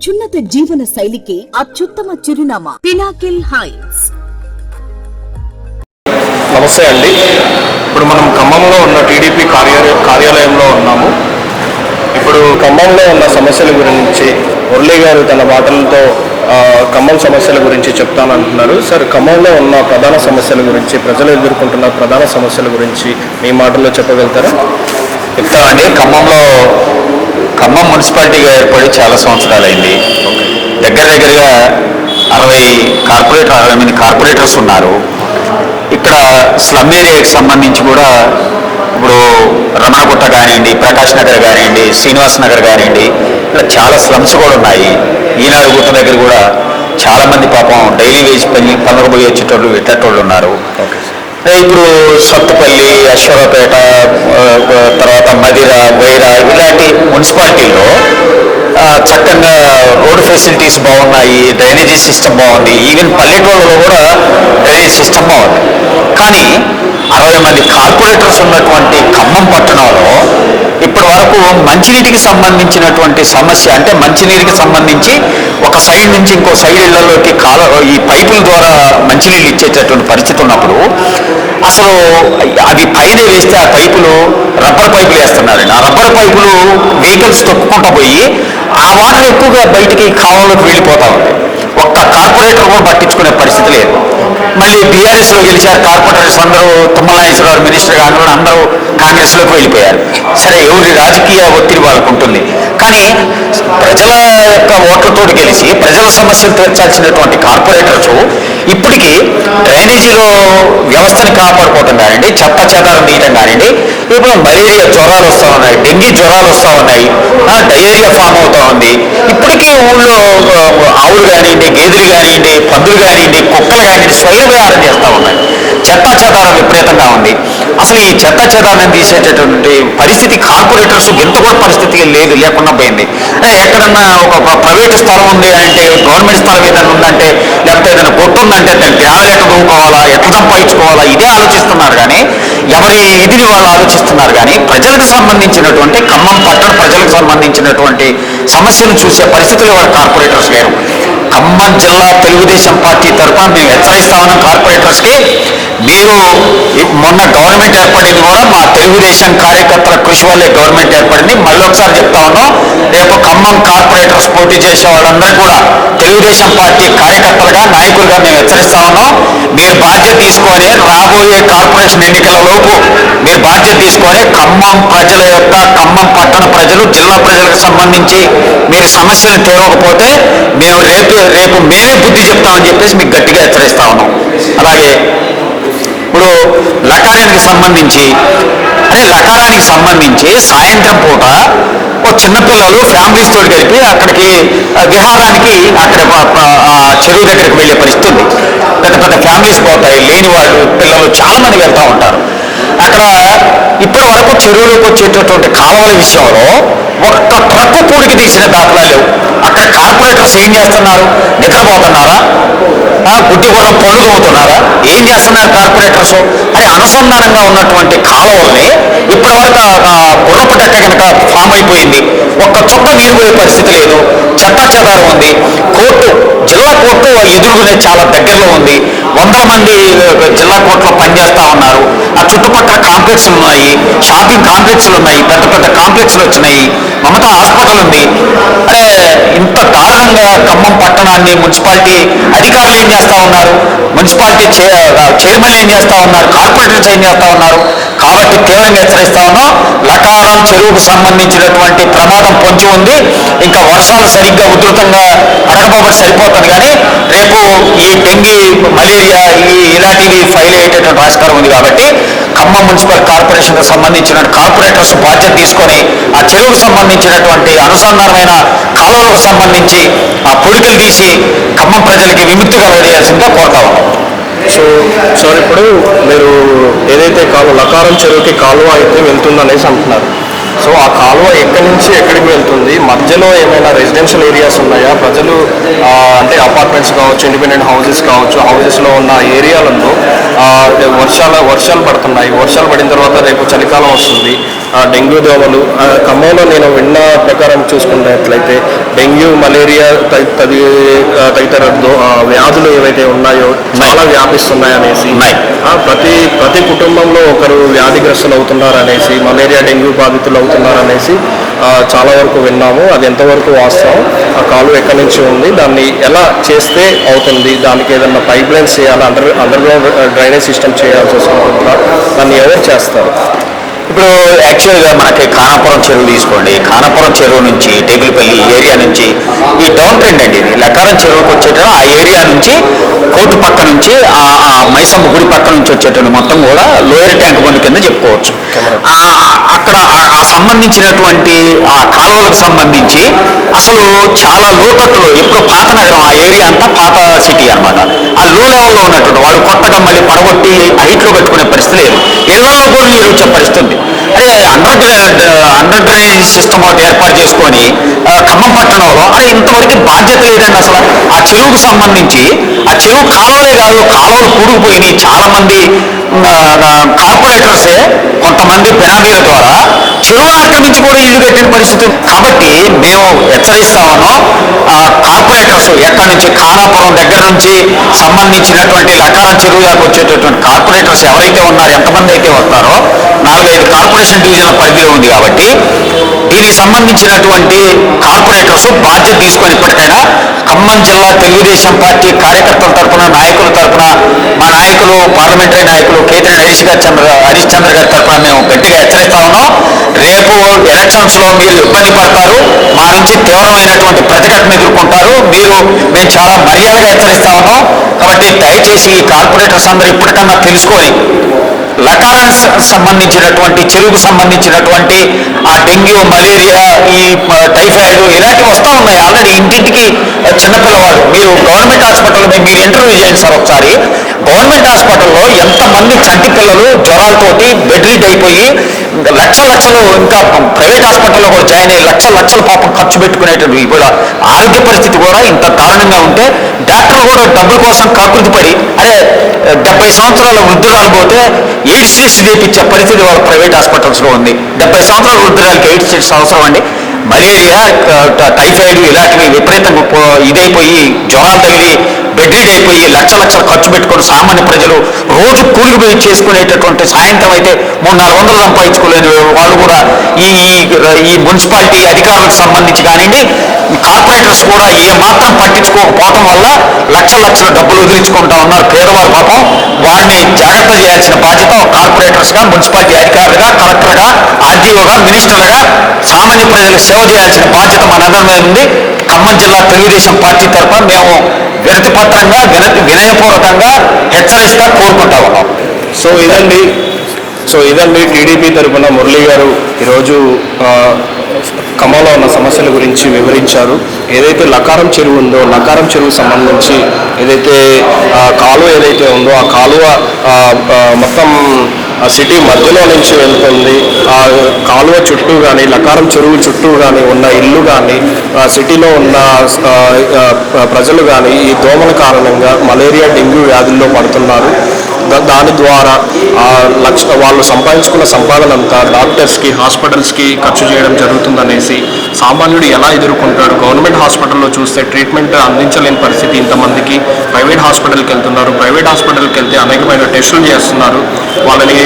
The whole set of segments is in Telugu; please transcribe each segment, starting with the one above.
అత్యున్నత జీవన శైలికి అత్యుత్తమ చిరునామా పినాకిల్ హైట్స్ నమస్తే అండి. ఇప్పుడు మనం ఖమ్మంలో ఉన్న టీడీపీ కార్యాలయ కార్యాలయంలో ఉన్నాము. ఇప్పుడు ఖమ్మంలో ఉన్న సమస్యల గురించి మురళి గారు తన మాటలతో ఖమ్మం సమస్యల గురించి చెప్తానంటున్నారు. సార్ ఖమ్మంలో ఉన్న ప్రధాన సమస్యల గురించి ప్రజలు ఎదుర్కొంటున్న ప్రధాన సమస్యల గురించి మీ మాటల్లో చెప్పగలుగుతారా? చెప్తామండి ఖమ్మంలో ఖమ్మం మున్సిపాలిటీగా ఏర్పడి చాలా సంవత్సరాలైంది. దగ్గర దగ్గరగా అరవై కార్పొరేటర్ అరవై మంది కార్పొరేటర్స్ ఉన్నారు. ఇక్కడ స్లమ్ ఏరియాకి సంబంధించి కూడా ఇప్పుడు రమణగుట్ట కానివ్వండి ప్రకాష్ నగర్ కానివ్వండి శ్రీనివాస్ నగర్ కానివ్వండి ఇలా చాలా స్లమ్స్ కూడా ఉన్నాయి. ఈనాడు గుట్ట దగ్గర కూడా చాలామంది పాపం డైలీ వేసి పని పనులకు వచ్చేటోళ్ళు పెట్టేటోళ్ళు ఉన్నారు. ఇప్పుడు సత్తుపల్లి అశ్వరపేట తర్వాత మదిర వైరా ఇలాంటి మున్సిపాలిటీలో చక్కగా రోడ్ ఫెసిలిటీస్ బాగున్నాయి డ్రైనేజీ సిస్టమ్ బాగుంది ఈవెన్ పల్లెటూళ్ళలో కూడా డ్రైనేజ్ సిస్టమ్ బాగుంది. కానీ అరవై మంది కార్పొరేటర్స్ ఉన్నటువంటి ఖమ్మం పట్టణంలో ఇప్పటి వరకు మంచినీటికి సంబంధించినటువంటి సమస్య అంటే మంచినీటికి సంబంధించి ఒక సైడ్ నుంచి ఇంకో సైడ్ ఇళ్ళలోకి కాల ఈ పైపుల ద్వారా మంచినీళ్ళు ఇచ్చేటటువంటి పరిస్థితి ఉన్నప్పుడు అసలు అవి పైన వేస్తే ఆ పైపులు రబ్బర్ పైపులు వేస్తున్నారండి ఆ రబ్బర్ పైపులు వెహికల్స్ తొక్కుకుంటూ పోయి ఆ వాటర్ ఎక్కువగా బయటికి కాలంలోకి వెళ్ళిపోతా ఉంది. ఒక్క కార్పొరేటర్ కూడా పట్టించుకునే పరిస్థితి లేదు. మళ్ళీ బీఆర్ఎస్లో గెలిచారు కార్పొరేటర్స్ అందరూ తుమ్మల నాగేశ్వరరావు మినిస్టర్ కాకుండా అందరూ కాంగ్రెస్లోకి వెళ్ళిపోయారు. సరే ఎవరి రాజకీయ ఒత్తిడి వాళ్ళకు ఉంటుంది. కానీ ప్రజల యొక్క ఓట్లతో గెలిచి ప్రజల సమస్యలు తీర్చాల్సినటువంటి కార్పొరేటర్స్ ఇప్పటికీ డ్రైనేజీలో వ్యవస్థను కాపాడుకోవటం కానివ్వండి చెత్త చెదారం తీయటం కానివ్వండి ఇప్పుడు మలేరియా జ్వరాలు వస్తూ ఉన్నాయి డెంగీ జ్వరాలు వస్తూ ఉన్నాయి డయేరియా ఫామ్ అవుతూ ఉంది. ఇప్పటికీ ఊళ్ళో ఆవులు కానివ్వండి గేదెలు కానివ్వండి పందులు కానివ్వండి కుక్కలు కానివ్వండి స్వైర విహారం చేస్తూ ఉన్నాయి. చెత్త చెదారం విపరీతంగా ఉంది. అసలు ఈ చెత్త చెదాన్ని తీసేటటువంటి పరిస్థితి కార్పొరేటర్స్ ఎంత కూడా పరిస్థితి లేదు లేకుండా పోయింది. ఎక్కడన్నా ఒక ప్రైవేట్ స్థలం ఉంది అంటే గవర్నమెంట్ స్థలం ఏదైనా ఉందంటే లేకపోతే ఏదైనా కొట్టు ఉందంటే దాన్ని గ్రావెల్ ఎట్లా దూకోవాలా ఎట్లా సంపాదించుకోవాలా ఇదే ఆలోచిస్తున్నారు కానీ ఎవరి ఇదిని వాళ్ళు ఆలోచిస్తున్నారు కానీ ప్రజలకు సంబంధించినటువంటి ఖమ్మం పట్టణ ప్రజలకు సంబంధించినటువంటి సమస్యను చూసే పరిస్థితులు వాళ్ళ కార్పొరేటర్స్ లేరు. ఖమ్మం జిల్లా తెలుగుదేశం పార్టీ తరఫున మేము హెచ్చరిస్తా ఉన్నాం కార్పొరేటర్స్కి మీరు మొన్న గవర్నమెంట్ ఏర్పడింది కూడా మా తెలుగుదేశం కార్యకర్తల కృషి వల్లే గవర్నమెంట్ ఏర్పడింది. మళ్ళీ ఒకసారి చెప్తా ఉన్నాం రేపు ఖమ్మం కార్పొరేటర్స్ పోటీ చేసే వాళ్ళందరూ కూడా తెలుగుదేశం పార్టీ కార్యకర్తలుగా నాయకులుగా మేము హెచ్చరిస్తా ఉన్నాం. మీరు బాధ్యత తీసుకొని రాబోయే కార్పొరేషన్ ఎన్నికల లోపు మీరు బాధ్యత తీసుకొని ఖమ్మం ప్రజల యొక్క ఖమ్మం పట్టణ ప్రజలు జిల్లా ప్రజలకు సంబంధించి మీరు సమస్యలు తేవకపోతే మేము రేపు రేపు మేమే బుద్ధి చెప్తామని చెప్పేసి మీకు గట్టిగా హెచ్చరిస్తా ఉన్నాం. అలాగే ఇప్పుడు లకారానికి సంబంధించి అదే లకారానికి సంబంధించి సాయంత్రం పూట ఒక చిన్నపిల్లలు ఫ్యామిలీస్ తోటి కలిపి అక్కడికి విహారానికి అక్కడ చెరువు దగ్గరికి వెళ్ళే పరిస్థితి ఉంది. పెద్ద పెద్ద ఫ్యామిలీస్ పోతాయి లేని వాళ్ళు పిల్లలు చాలా మంది వెళ్తూ ఉంటారు. అక్కడ ఇప్పటి వరకు చెరువులోకి వచ్చేటటువంటి కాలువల విషయంలో ఒక్క ట్రక్కు కూడికి తీసిన దాఖలా లేవు. అక్కడ కార్పొరేటర్స్ ఏం చేస్తున్నారు? నిద్రపోతున్నారా? గుడ్డి కూడా పనులు అవుతున్నారా ఏం చేస్తున్నారు కార్పొరేటర్స్? అని అనుసంధానంగా ఉన్నటువంటి కాలువల్ని ఇప్పటి వరకు గుర్రపు కనుక ఫామ్ అయిపోయింది. ఒక్క చుక్క నీరు పోయే పరిస్థితి లేదు. చెత్త చెదారం ఉంది. కోర్టు జిల్లా కోర్టు వాళ్ళ ఎదురుగునే చాలా దగ్గరలో ఉంది. వందల మంది జిల్లా కోర్టులో పనిచేస్తూ ఉన్నారు. ఆ చుట్టుపక్కల కాంప్లెక్స్లు ఉన్నాయి. షాపింగ్ కాంప్లెక్స్లు ఉన్నాయి. పెద్ద పెద్ద కాంప్లెక్స్లు వచ్చినాయి. మమతా హాస్పిటల్ ఉంది. అరే ఇంత దారుణంగా ఖమ్మం పట్టణాన్ని మున్సిపాలిటీ అధికారులు ఏం చేస్తా ఉన్నారు? మున్సిపాలిటీ చే- చైర్మన్ ఏం చేస్తూ ఉన్నారు? కార్పొరేటర్స్ ఏం చేస్తా ఉన్నారు? కాబట్టి తీవ్రంగా హెచ్చరిస్తా ఉన్నాం. లకారం చెరువుకు సంబంధించినటువంటి ప్రమాదం పొంచి ఉంది. ఇంకా వర్షాలు సరిగ్గా ఉధృతంగా అడగబోబడి సరిపోతుంది కానీ రేపు ఈ డెంగీ మలేరియా ఈ ఇలాంటివి ఫైల్ అయ్యేటటువంటి ఆస్కారం ఉంది కాబట్టి ఖమ్మం మున్సిపల్ కార్పొరేషన్కు సంబంధించిన కార్పొరేటర్స్ బాధ్యత తీసుకొని ఆ చెరువుకు సంబంధించినటువంటి అనుసంధానమైన కాలువలకు సంబంధించి ఆ పొడికలు తీసి ఖమ్మం ప్రజలకి విముక్తి కలగజేయాల్సిందిగా కోరుతా సో సార్ ఇప్పుడు మీరు ఏదైతే కాలువ లకారం చెరువుకి కాలువ అయితే వెళ్తుందనేసి అంటున్నారు. సో ఆ కాలువ ఎక్కడి నుంచి ఎక్కడికి వెళ్తుంది? మధ్యలో ఏమైనా రెసిడెన్షియల్ ఏరియాస్ ఉన్నాయా? ప్రజలు అంటే అపార్ట్మెంట్స్ కావచ్చు ఇండిపెండెంట్ హౌసెస్ కావచ్చు హౌసెస్లో ఉన్న ఏరియాలలో ఆ, వర్షాల వర్షాలు పడుతున్నాయి. వర్షాలు పడిన తర్వాత రేపు చలికాలం వస్తుంది. డెంగ్యూ దోమలు ఖమ్మంలో నేను విన్న ప్రకారం చూసుకున్నట్లయితే డెంగ్యూ మలేరియా తది- తదితర వ్యాధులు ఏవైతే ఉన్నాయో చాలా వ్యాపిస్తున్నాయి కుటుంబంలో ఒకరు వ్యాధిగ్రస్తులు అవుతున్నారు అనేసి మలేరియా డెంగ్యూ బాధితులు అవుతున్నారు అనేసి చాలా వరకు విన్నాము. అది ఎంతవరకు వాస్తవం? ఆ కాలు ఎక్కడి నుంచి ఉంది? దాన్ని ఎలా చేస్తే అవుతుంది? దానికి ఏదన్నా పైప్ లైన్స్ చేయాలా? Under under ground drainage system చేయాల్సి వస్తుందా? దాన్ని ఎవరు చేస్తారు? ఇప్పుడు యాక్చువల్గా మనకి ఖానాపురం చెరువు తీసుకోండి. ఖానాపురం చెరువు నుంచి టేబుల్పల్లి ఏరియా నుంచి ఈ డౌన్ ట్రెండ్ అండి ఇది. లకారం చెరువుకి వచ్చేటప్పుడు ఆ ఏరియా నుంచి కోర్టు పక్క నుంచి ఆ మైసమ్మ గుడి పక్క నుంచి వచ్చేటప్పుడు మొత్తం కూడా లోయర్ ట్యాంక్ బండ్ కింద చెప్పుకోవచ్చు. అక్కడ ఆ- సంబంధించినటువంటి ఆ కాలువలకు సంబంధించి అసలు చాలా లోతట్టులో ఎప్పుడు పాత నగరం ఆ ఏరియా అంతా పాత సిటీ అన్నమాట. ఆ లో లెవెల్లో ఉన్నటువంటి వాళ్ళు కొత్తగా మళ్ళీ పడగొట్టి హైట్లో కట్టుకునే పరిస్థితి లేదు. ఇళ్ళలో కూడా నీరు వచ్చే పరిస్థితి ఉంది అదే అండర్ అండర్ డ్రైనేజ్ సిస్టమ్ ఒకటి ఏర్పాటు చేసుకొని ఖమ్మం పట్టణంలో అరే ఇంతవరకు బాధ్యత లేదండి అసలు. ఆ చెరువుకు సంబంధించి ఆ చెరువు కాలువలే కాదు కాలువలు కూడుకుపోయినాయి. చాలా మంది కార్పొరేటర్సే కొంతమంది బినామీల ద్వారా చెరువును ఆక్రమించి కూడా ఇల్లు కట్టిన పరిస్థితి కాబట్టి మేము హెచ్చరిస్తామను కార్పొరేటర్స్ ఎక్కడి నుంచి ఖానాపురం దగ్గర నుంచి సంబంధించినటువంటి లకారం చెరువు దాకా వచ్చేటటువంటి కార్పొరేటర్స్ ఎవరైతే ఉన్నారో ఎంతమంది అయితే వస్తారో నాలుగైదు కార్పొరేషన్ డివిజన్ల పరిధిలో ఉంది కాబట్టి దీనికి సంబంధించినటువంటి కార్పొరేటర్స్ బాధ్యత తీసుకొని ఇప్పటికైనా ఖమ్మం జిల్లా తెలుగుదేశం పార్టీ కార్యకర్తల తరపున నాయకుల తరఫున మా నాయకులు పార్లమెంటరీ నాయకులు కేతిరెడ్డి హరీష్ గారి చంద్ర హరీష్ చంద్ర గారి తరఫున మేము గట్టిగా హెచ్చరిస్తా ఉన్నాం. రేపు ఎలక్షన్స్లో మీరు ఇబ్బంది పడతారు. మా నుంచి తీవ్రమైనటువంటి ప్రతిఘటన ఎదుర్కొంటారు. మీరు మేము చాలా మర్యాదగా హెచ్చరిస్తా ఉన్నాం. కాబట్టి దయచేసి ఈ కార్పొరేటర్స్ అందరూ ఇప్పటికన్నా తెలుసుకొని లకారానికి సంబంధించినటువంటి చెరువుకు సంబంధించినటువంటి ఆ డెంగ్యూ మలేరియా ఈ టైఫాయిడ్ ఇలాంటివి వస్తూ ఉన్నాయి ఆల్రెడీ ఇంటింటికి చిన్నపిల్లవాడు మీరు గవర్నమెంట్ హాస్పిటల్ మీరు ఇంటర్వ్యూ చేయండి సార్ ఒకసారి. గవర్నమెంట్ హాస్పిటల్లో ఎంతమంది చంటి పిల్లలు జ్వరాలతోటి బెడ్ రీడ్ అయిపోయి ఇంకా లక్షలు ఇంకా ప్రైవేట్ హాస్పిటల్లో కూడా జాయిన్ అయ్యి లక్ష లక్షల పాపం ఖర్చు పెట్టుకునేటువంటి కూడా ఆరోగ్య పరిస్థితి కూడా ఇంత దారుణంగా ఉంటే డాక్టర్ కూడా డబ్బుల కోసం కాకృతి పడి అరే డెబ్బై సంవత్సరాల వృద్ధురాలు పోతే ఎయిడ్స్ టెస్ట్ చేయించే పరిస్థితి వాళ్ళ ప్రైవేట్ హాస్పిటల్స్లో ఉంది. డెబ్బై సంవత్సరాల వృద్ధురాలకి ఎయిడ్స్ టెస్ట్ అవసరం అండి. మలేరియా టైఫాయిడ్ ఇలాంటివి విపరీతంగా పో- ఇదైపోయి జ్వరాలు తగిలి బెడ్రీడ్ అయిపోయి లక్ష లక్షలు ఖర్చు పెట్టుకుని సామాన్య ప్రజలు రోజు కూలిపోయి చేసుకునేటటువంటి సాయంత్రం అయితే మూడు నాలుగు వందలు సంపాదించుకోలేని వాళ్ళు కూడా ఈ ఈ- ఈ మున్సిపాలిటీ అధికారులకు సంబంధించి కానివ్వండి ఈ కార్పొరేటర్స్ కూడా ఏ మాత్రం పట్టించుకోకపోవటం వల్ల లక్ష లక్షల డబ్బులు వదిలించుకుంటా ఉన్నారు పేదవారు పాపం. వారిని జాగ్రత్త చేయాల్సిన బాధ్యత కార్పొరేటర్స్గా మున్సిపాలిటీ అధికారులుగా కలెక్టర్గా ఆర్డీఓగా మినిస్టర్లుగా సామాన్య ప్రజలకు సేవ చేయాల్సిన బాధ్యత మనందరి మీద ఉంది. ఖమ్మం జిల్లా తెలుగుదేశం పార్టీ తరఫున మేము వినతి పత్రంగా వినతి వినయపూర్వకంగా హెచ్చరిస్తా కోరుకుంటా ఉన్నాం. సో ఇదండి సో ఇదండి టీడీపీ తరఫున మురళి గారు ఈరోజు ఖమ్మంలో ఉన్న సమస్యల గురించి వివరించారు. ఏదైతే లకారం చెరువు ఉందో లకారం చెరువు సంబంధించి ఏదైతే కాలువ ఏదైతే ఉందో ఆ కాలువ మొత్తం సిటీ మధ్యలో నుంచి వెళ్తుంది. ఆ కాలువ చుట్టూ కానీ లకారం చెరువు చుట్టూ కానీ ఉన్న ఇల్లు కానీ సిటీలో ఉన్న ప్రజలు కానీ ఈ దోమల కారణంగా మలేరియా డెంగ్యూ వ్యాధుల్లో పడుతున్నారు. దాని ద్వారా ఆ లక్ష వాళ్ళు సంపాదించుకున్న సంపాదన అంతా డాక్టర్స్కి హాస్పిటల్స్కి ఖర్చు చేయడం జరుగుతుందనేసి సామాన్యుడు ఎలా ఎదుర్కొంటాడు? గవర్నమెంట్ హాస్పిటల్లో చూస్తే ట్రీట్మెంట్ అందించలేని పరిస్థితి ఇంతమందికి. ప్రైవేట్ హాస్పిటల్కి వెళ్తున్నారు. ప్రైవేట్ హాస్పిటల్కి వెళ్తే అనేకమైన టెస్టులు చేస్తున్నారు. వాళ్ళని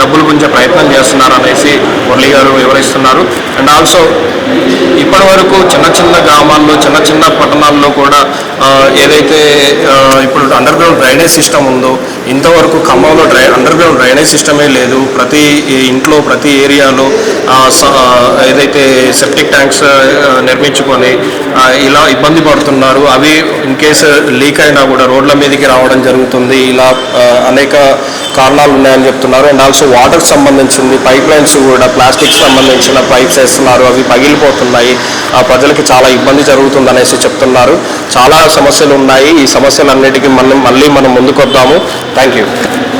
డబ్బులు గుంజే ప్రయత్నం చేస్తున్నారు అనేసి మురళి గారు వివరిస్తున్నారు. అండ్ ఆల్సో ఇప్పటి వరకు చిన్న చిన్న గ్రామాల్లో చిన్న చిన్న పట్టణాల్లో కూడా ఏదైతే ఇప్పుడు అండర్ గ్రౌండ్ డ్రైనేజ్ సిస్టమ్ ఉందో ఇంతవరకు ఖమ్మంలో డ్రై అండర్ గ్రౌండ్ డ్రైనేజ్ సిస్టమే లేదు. ప్రతి ఇంట్లో ప్రతి ఏరియాలో స- ఏదైతే సెప్టిక్ ట్యాంక్స్ నిర్మించుకొని ఇలా ఇబ్బంది పడుతున్నారు. అవి ఇన్ కేసు లీక్ అయినా కూడా రోడ్ల మీదకి రావడం జరుగుతుంది. ఇలా అనేక కారణాలు ఉన్నాయని చెప్తున్నారు. అండ్ ఆల్సో వాటర్కి సంబంధించింది పైప్ లైన్స్ కూడా ప్లాస్టిక్ సంబంధించిన పైప్స్ వేస్తున్నారు. అవి పగిలిపోతున్నాయి. ఆ ప్రజలకి చాలా ఇబ్బంది జరుగుతుంది అనేసి చెప్తున్నారు. చాలా సమస్యలు ఉన్నాయి. ఈ సమస్యలన్నిటికీ మనం మళ్ళీ మనం ముందుకొద్దాము. Thank you